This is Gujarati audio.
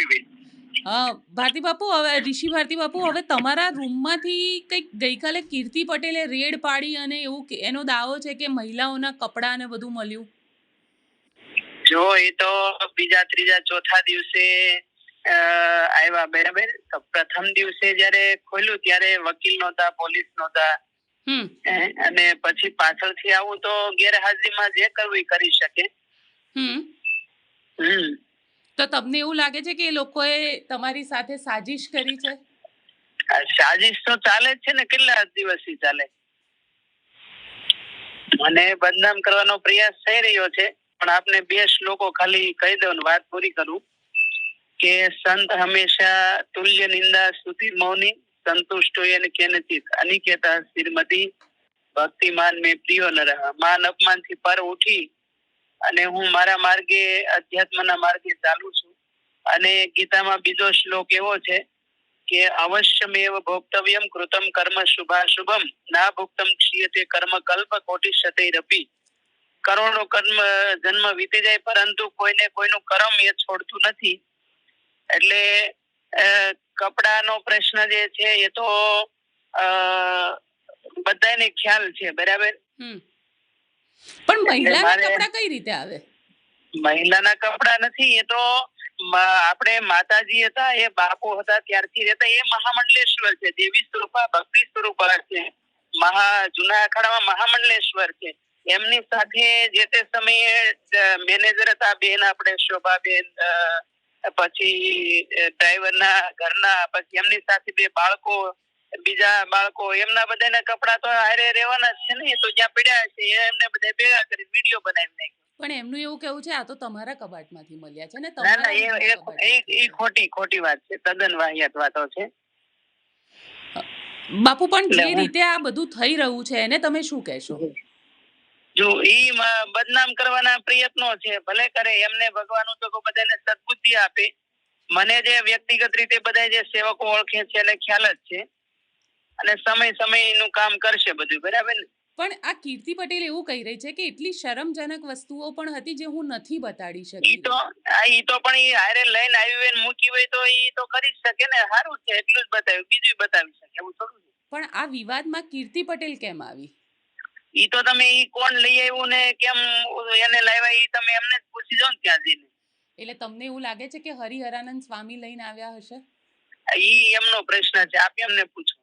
રવિબેન ભારતી બાપુ હવે ઋષિ ભારતી બાપુ હવે તમારા રૂમમાંથી કંઈક ગઈકાલે કીર્તિ પટેલે રેડ પાડી અને એવું એનો દાવો છે કે મહિલાઓના કપડા ને બધું મળ્યું? જો એ તો બીજા ત્રીજા ચોથા દિવસે આવ્યા બરાબર. તો પ્રથમ દિવસે જ્યારે ખોલ્યું ત્યારે વકીલ નહોતા પોલીસ નહોતા. અને પછી પાછળથી આવું તો ગેરહાજરીમાં જે કરવું એ કરી શકે. તો તમને એવું લાગે છે કે એ લોકોએ તમારી સાથે સાજિશ કરી છે? સાજિશ તો ચાલે છે ને, કેટલા દિવસથી ચાલે? મને બદનામ કરવાનો પ્રયાસ થઈ રહ્યો છે, પણ આપને બે શ્લોકો ખાલી કહી દઉં વાત પૂરી કરું. કે સંત હંમેશા તુલ્ય નિંદા સ્તુતિ મૌની, સંતુષ્ટો એને કેનચિત અનિકેતા શ્રીમતી ભક્તિમાન મેં પ્રિયો ન રહા. માન અપમાનથી પર ઉઠી અને હું મારા માર્ગે, અધ્યાત્મના માર્ગે ચાલુ છું. અને ગીતામાં બીજો શ્લોક એવો છે કે, અવશ્યમેવ ભોક્તવ્યમ કૃતમ કર્મ શુભાશુભમ, ના ભુક્તમ ક્ષીયતે કર્મ કલ્પ કોટી શતૈરપી કરોડો કર્મ, જન્મ વીતી જાય, પરંતુ કોઈને કોઈનું કર્મ એ છોડતું નથી. એટલે કપડાનો પ્રશ્ન જે છે એ તો બધાને ખ્યાલ છે, બરાબર? પણ મહિલાના કપડા કઈ રીતે આવે? મહિલાના કપડા નથી એ તો આપણે માતાજી હતા એ બાપુ હતા ત્યારથી રહેતા એ મહામંડલેશ્વર છે દેવી સ્વરૂપા ભક્તિ સ્વરૂપા છે. મહા જૂના અખાડામાં મહામંડલેશ્વર છે. એમની સાથે જે તે સમયે મેનેજર હતા બેન આપણે શોભાબેન પછી ડ્રાઈવરના ઘરના પછી એમની સાથે બે બાળકો બીજા બાળકો એમના બધાના કપડા તો હારે રહેવાના જ છે ને તો જ્યાં પડ્યા છે એમને બધા ભેગા કરી વીડિયો બનાવી નાખ્યો. પણ એમનું એવું કેવું છે આ તો તમારા કબાટમાંથી મળ્યા છે ને તમારા એ ખોટી ખોટી વાત છે તદ્દન વાહિયાત વાતો છે. બાપુ પણ જે રીતે આ બધું થઈ રહ્યું છે એને તમે શું કહેશો? જો ઈ બદનામ કરવાના પ્રયત્નો છે ભલે કરે એમને ભગવાન તો બધાને સદબુદ્ધિ આપે. મને જે વ્યક્તિગત રીતે બધા જે સેવકો ઓળખે છે એને ખ્યાલ જ છે. અને સમય સમયનું કામ કરશે બધું બરાબર ને? પણ આ કીર્તિ પટેલ એવું કહી રહી છે કે એટલી શરમજનક વસ્તુઓ પણ હતી જે હું નથી બતાડી શકી. તો આ ઈ તો પણ ઈ હારે લઈને આવી હોય મૂકી હોય તો ઈ તો કરી શકે ને સારું છે એટલું જ બતાવ્યું બીજું બતાવી શકે એવું થોડું પણ આ વિવાદમાં કીર્તિ પટેલ કેમ આવી? ઈ તો તમે ઈ કોણ લઈ આવ્યું ને કેમ એને લાવ્યા ઈ તમે એમને જ પૂછી જો ને ત્યાં જઈને એટલે તમને એવું લાગે છે કે હરિહરાનંદ સ્વામી લઈને આવ્યા હશે? ઈ એમનો પ્રશ્ન છે આપ એમને પૂછો.